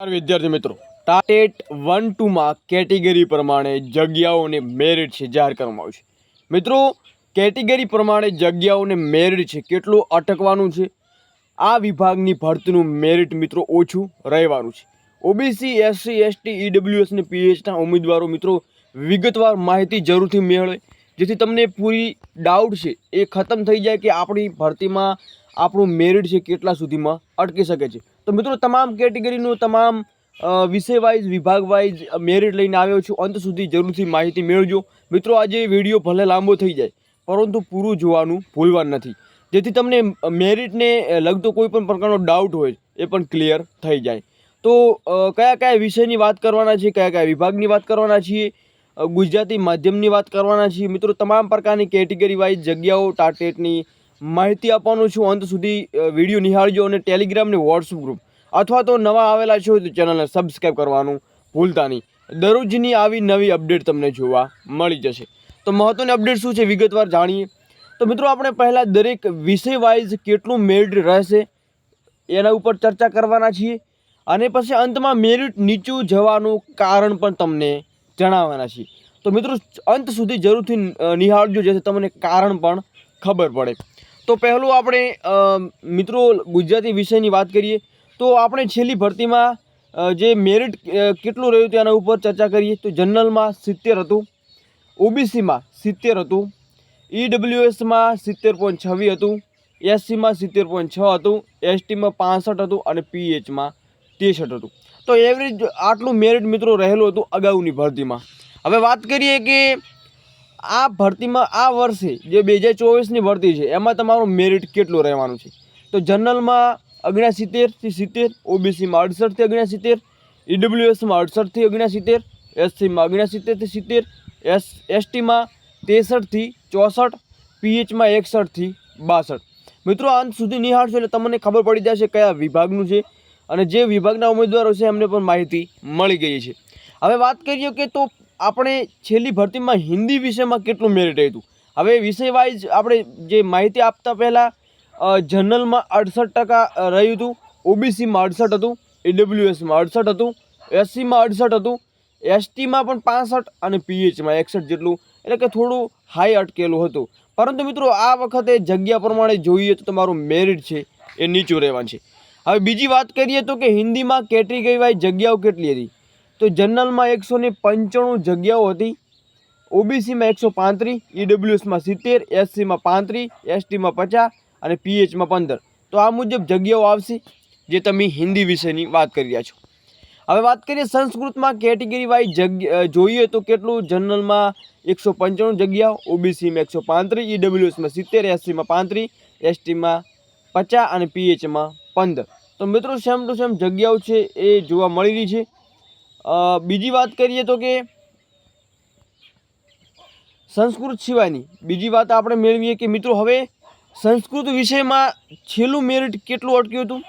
વિદ્યાર્થી મિત્રો. ટાટેટ one ટુમાં category પ્રમાણે જગ્યાઓને મેરિટ છે જાહેર કરવામાં આવ્યું છે. મિત્રો કેટેગરી પ્રમાણે જગ્યાઓને મેરિટ છે કેટલું અટકવાનું છે? આ વિભાગની ભરતીનું મેરિટ મિત્રો ઓછું રહેવાનું છે. ઓબીસી એસસી એસટી ઈડબ્લ્યુએસ અને પીએચના ઉમેદવારો મિત્રો વિગતવાર માહિતી જરૂરથી મેળવે. જેથી તમને પૂરી ડાઉટ છે એ ખતમ થઈ જાય કે આપણી ભરતીમાં આપણું મેરિટ છે કેટલા સુધીમાં અટકી શકે છે. તો મિત્રો, તમામ કેટેગરીનું, તમામ વિષય વાઇઝ વિભાગ મેરિટ લઈને આવ્યો છું. અંત સુધી જરૂરથી માહિતી મેળવજો. મિત્રો, આજે વીડિયો ભલે લાંબો થઈ જાય, પરંતુ પૂરું જોવાનું ભૂલવાનું નથી. જેથી તમને મેરિટને લગતો કોઈ પણ પ્રકારનો ડાઉટ હોય, એ પણ ક્લિયર થઈ જાય. તો કયા કયા વિષયની વાત કરવાના છીએ, કયા કયા વિભાગની વાત કરવાના છીએ ગુજરાતી માધ્યમની વાત કરવાના છીએ, મિત્રો, તમામ પ્રકારની કેટેગરી વાઇઝ જગ્યાઓ ટાટેટની માહિતી આપવાનું છું. અંત સુધી વીડિયો નિહાળજો અને ટેલિગ્રામ ને વોટ્સઅપ ગ્રુપ અથવા તો નવા આવેલા છો તો ચેનલને સબસ્ક્રાઈબ કરવાનું ભૂલતા નહીં. દરરોજની આવી નવી અપડેટ તમને જોવા મળી જશે. તો મહત્ત્વની અપડેટ શું છે? વિગતવાર જાણીએ. તો મિત્રો, આપણે પહેલાં દરેક વિષય વાઇઝ કેટલું મેરિટ રહેશે એના ઉપર ચર્ચા કરવાના છીએ. અને પછી અંતમાં મેરિટ નીચું જવાનું કારણ પણ તમને જણાવવાના છીએ. તો મિત્રો, અંત સુધી જરૂરથી નિહાળજો, જેથી તમને કારણ પણ ખબર પડે. તો પહેલું આપણે મિત્રો, ગુજરાતી વિષયની વાત કરીએ. તો આપણે છેલ્લી ભરતીમાં જે મેરિટ કેટલું રહ્યું તેના ઉપર ચર્ચા કરીએ તો જનરલમાં સિત્તેર હતું, ઓબીસીમાં સિત્તેર હતું, ઈડબ્લ્યુએસમાં સિત્તેર પોઈન્ટ છવ્વી હતું, એસસીમાં સિત્તેર પોઈન્ટ છ હતું, એસટીમાં પાસઠ હતું અને પીએચમાં ત્રેસઠ હતું. તો એવરેજ આટલું મેરિટ મિત્રો રહેલું હતું અગાઉની ભરતીમાં. હવે વાત કરીએ કે આ ભરતીમાં, આ વર્ષે જે બે હજાર ચોવીસની ભરતી છે, એમાં તમારું મેરિટ કેટલું રહેવાનું છે? તો જનરલમાં ઓગણસિત્તેરથી સિત્તેર ઓબીસીમાં અડસઠથી ઓગણસિત્તેર ઈડબ્લ્યુએસમાં અડસઠથી ઓગણસિત્તેર એસસીમાં ઓગણસિત્તેરથી સિત્તેર, એસ એસટીમાં ત્રેસઠથી ચોસઠ પીએચમાં એકસઠથી બાસઠ. મિત્રો અંત સુધી નિહાળશો એટલે તમને ખબર પડી જશે કયા વિભાગનું છે અને જે વિભાગના ઉમેદવારો છે એમને પણ માહિતી મળી ગઈ છે. હવે વાત કરીએ કે તો આપણે છેલ્લી ભરતીમાં હિન્દી વિષયમાં કેટલું મેરિટ હતું હવે વિષય વાઇઝ આપણે જે માહિતી આપતા પહેલાં જનરલમાં અડસઠ ટકા રહ્યું હતું. ઓબીસીમાં અડસઠ હતું. ઈડબ્લ્યુએસમાં અડસઠ હતું. એસસીમાં અડસઠ હતું. એસટીમાં પણ પાસઠ અને પીએચમાં એકસઠ જેટલું. એટલે કે થોડું હાઈ અટકેલું હતું. પરંતુ મિત્રો, આ વખતે જગ્યા પ્રમાણે જોઈએ તો તમારું મેરિટ છે એ નીચું રહેવાનું છે. હવે બીજી વાત કરીએ તો કે હિન્દીમાં કેટેગરી વાઇઝ જગ્યાઓ કેટલી હતી? તો જનરલમાં એકસો ને પંચાણું જગ્યાઓ હતી. ઓબીસીમાં એકસો પાંત્રીસ, ઈડબ્લ્યુએસમાં સિત્તેર, એસસીમાં પાંત્રીસ, એસટીમાં પચાસ અને પીએચમાં પંદર. તો આ મુજબ જગ્યાઓ આવશે જે તમે હિન્દી વિષયની વાત કરી રહ્યા છો. હવે વાત કરીએ સંસ્કૃતમાં કેટેગરી વાઇઝ જગ્યા જોઈએ તો કેટલું? જનરલમાં એકસો પંચાણું જગ્યાઓ ઓબીસીમાં એકસો પાંત્રીસ ઈડબ્લ્યુએસમાં સિત્તેર એસસીમાં પાંત્રીસ એસટીમાં પચાસ અને પીએચમાં પંદર. તો મિત્રો સેમ ટુ સેમ જગ્યાઓ છે એ જોવા મળી રહી છે. બીજી વાત કરીએ તો કે સંસ્કૃત સિવાયની બીજી વાત આપણે મેળવીએ કે મિત્રો, હવે સંસ્કૃત વિષયમાં છેલ્લું મેરિટ કેટલું અટક્યું હતું?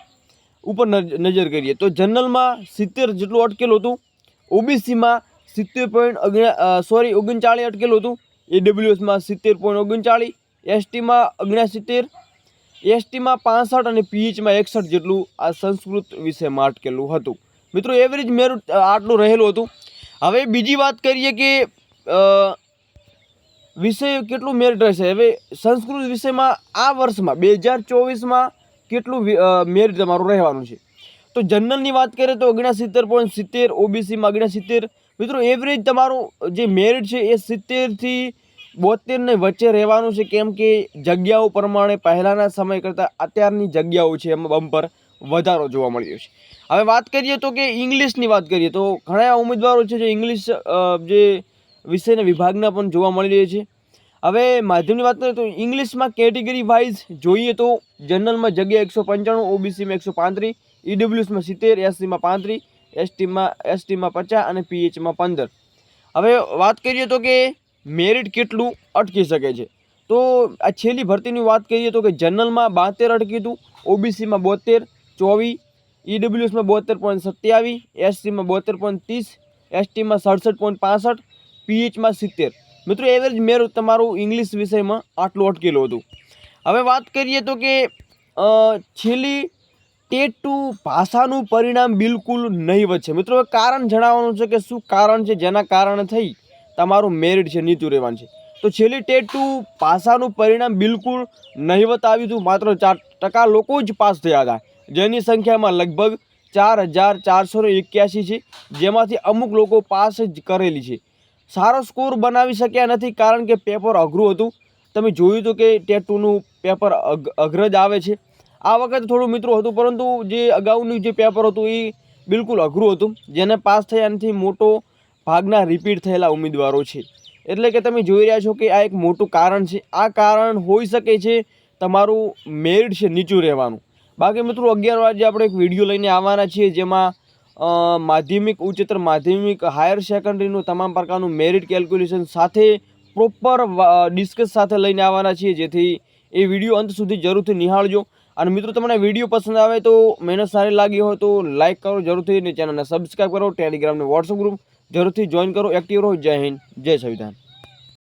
ઉપર નજ- નજર કરીએ તો જનરલમાં સિત્તેર જેટલું અટકેલું હતું. ઓબીસીમાં સિત્તેર પોઈન્ટ ઓગણ સોરી, ઓગણચાળીસ અટકેલું હતું. એડબ્લ્યુએસમાં સિત્તેર પોઈન્ટ ઓગણચાળીસ, એસટીમાં ઓગણસિત્તેર એસટીમાં પાસઠ અને પીએચમાં એકસઠ જેટલું આ સંસ્કૃત વિષયમાં અટકેલું હતું. મિત્રો એવરેજ મેરિટ આટલું રહેલું હતું. હવે બીજી વાત કરીએ કે વિષય કેટલું મેરિટ રહેશે? હવે સંસ્કૃત વિષયમાં આ વર્ષમાં, બે હજાર ચોવીસમાં કેટલું મેરિટ તમારું રહેવાનું છે? તો જનરલની વાત કરીએ તો ઓગણસિત્તેર પોઈન્ટ સિત્તેર, ઓબીસીમાં ઓગણસિત્તેર. મિત્રો એવરેજ તમારું જે મેરિટ છે એ સિત્તેરથી બોતેરને વચ્ચે રહેવાનું છે. કેમ કે જગ્યાઓ પ્રમાણે પહેલાંના સમય કરતાં અત્યારની જગ્યાઓ છે એમાં બમ્પર વધારો જોવા મળી રહ્યો છે. હવે વાત કરીએ તો કે ઇંગ્લિશની વાત કરીએ તો ઘણા ઉમેદવારો છે જે ઇંગ્લિશ જે વિષયના વિભાગના પણ જોવા મળી રહ્યા છે. હવે માધ્યમની વાત કરીએ તો ઇંગ્લિશમાં કેટેગરી વાઇઝ જોઈએ તો જનરલમાં જગ્યા એકસો પંચાણું ઓબીસીમાં એકસો પાંત્રીસ ઈડબ્લ્યુએસમાં સિત્તેર એસસીમાં પાંત્રીસ એસટીમાં એસટીમાં પચાસ અને પીએચમાં પંદર. હવે વાત કરીએ તો કે મેરિટ કેટલું અટકી શકે છે. તો આ છેલ્લી ભરતીની વાત કરીએ તો કે જનરલમાં બાતેર અટક્યું હતું ઓબીસીમાં બોતેર, ચોવીસ ઈડબ્લ્યુએસમાં બોતેર પોઈન્ટ સત્યાવીસ એસસીમાં બોતેર પોઈન્ટ ત્રીસ એસટીમાં સડસઠ પોઈન્ટ પાસઠ પીએચમાં સિત્તેર. મિત્રો એવરેજ મેર તમારું ઇંગ્લિશ વિષયમાં આટલું અટકેલું હતું. હવે વાત કરીએ તો કે છેલ્લી ટેટ ટુ ભાષાનું પરિણામ બિલકુલ નહીવત છે મિત્રો કારણ જણાવવાનું છે કે શું કારણ છે, જેના કારણે થઈ તમારું મેરિટ છે, નીચું રહેવાનું છે. તો છેલ્લી ટેટ ટુ ભાષાનું પરિણામ બિલકુલ નહીવત આવ્યું હતું. માત્ર ચાર ટકા લોકો જ પાસ થયા હતા. જેની સંખ્યામાં લગભગ ચાર હજાર ચારસો એક્યાસી છે, જેમાંથી અમુક લોકો પાસ જ કરેલી છે. સારો સ્કોર બનાવી શક્યા નથી કારણ કે પેપર અઘરું હતું. તમે જોયું હતું કે ટેટ ટુનું પેપર અઘ અઘર જ આવે છે. આ વખતે થોડું મિત્રો હતું, પરંતુ જે અગાઉનું જે પેપર હતું એ બિલકુલ અઘરું હતું. જેને પાસ થયા નથી મોટો ભાગના રિપીટ થયેલા ઉમેદવારો છે. એટલે કે તમે જોઈ રહ્યા છો કે આ એક મોટું કારણ છે. આ કારણ હોઈ શકે છે તમારું મેરિટ છે નીચું રહેવાનું. બાકી મિત્રો, અગિયાર વાગે આપણે એક વીડિયો લઈને આવવાના છીએ, જેમાં માધ્યમિક, ઉચ્ચતર માધ્યમિક, હાયર સેકન્ડરીનું તમામ પ્રકારનું મેરિટ કેલ્ક્યુલેશન સાથે પ્રોપર ડિસ્કસ સાથે લઈને આવવાના છીએ. જેથી એ વીડિયો અંત સુધી જરૂરથી નિહાળજો. અને મિત્રો, તમને વીડિયો પસંદ આવે તો મહેનત સારી લાગી હોય તો લાઇક કરો જરૂરથી અને ચેનલને સબસ્ક્રાઈબ કરો. ટેલિગ્રામને વોટ્સઅપ ગ્રુપ જરૂરથી જોઈન કરો. એક્ટિવ રહો. જય હિન્દ. જય સંવિધાન.